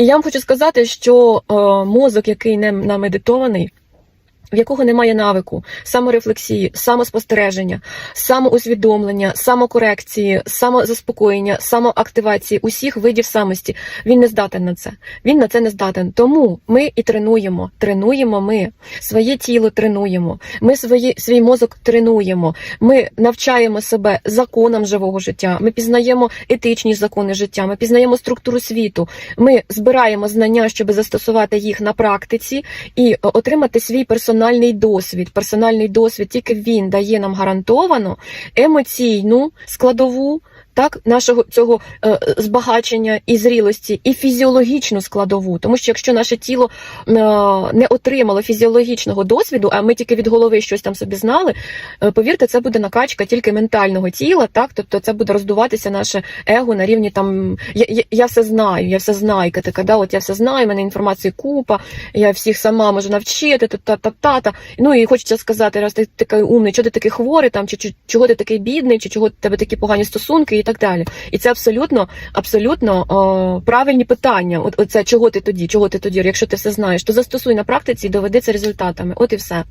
І я вам хочу сказати, що е, мозок, який не намедитований, в якого немає навику саморефлексії, самоспостереження, самоусвідомлення, самокорекції, самозаспокоєння, самоактивації усіх видів самості, він не здатен на це. Він на це не здатен. Тому ми і тренуємо. Тренуємо ми своє тіло тренуємо. Ми свої, свій мозок тренуємо. Ми навчаємо себе законам живого життя. Ми пізнаємо етичні закони життя. Ми пізнаємо структуру світу. Ми збираємо знання, щоб застосувати їх на практиці і е, отримати свій персональний досвід. Персональний досвід тільки він дає нам гарантовано емоційну складову. Так, нашого цього е, збагачення і зрілості, і фізіологічну складову, тому що якщо наше тіло е, не отримало фізіологічного досвіду, а ми тільки від голови щось там собі знали, е, повірте, це буде накачка тільки ментального тіла, так, тобто це буде роздуватися наше его на рівні там я, я, я все знаю, я все знаю, така, да, от я все знаю, в мене інформації купа, я всіх сама можу навчити, та та та та Ну і хочеться сказати, раз ти такий умний, чого ти такий хворий, там чи, чи чого ти такий бідний, чи чого в тебе такі погані стосунки, і так далі. І це абсолютно, абсолютно о, правильні питання. От оце чого ти тоді, чого ти тоді, якщо ти все знаєш, то застосуй на практиці і доведи це результатами. От і все.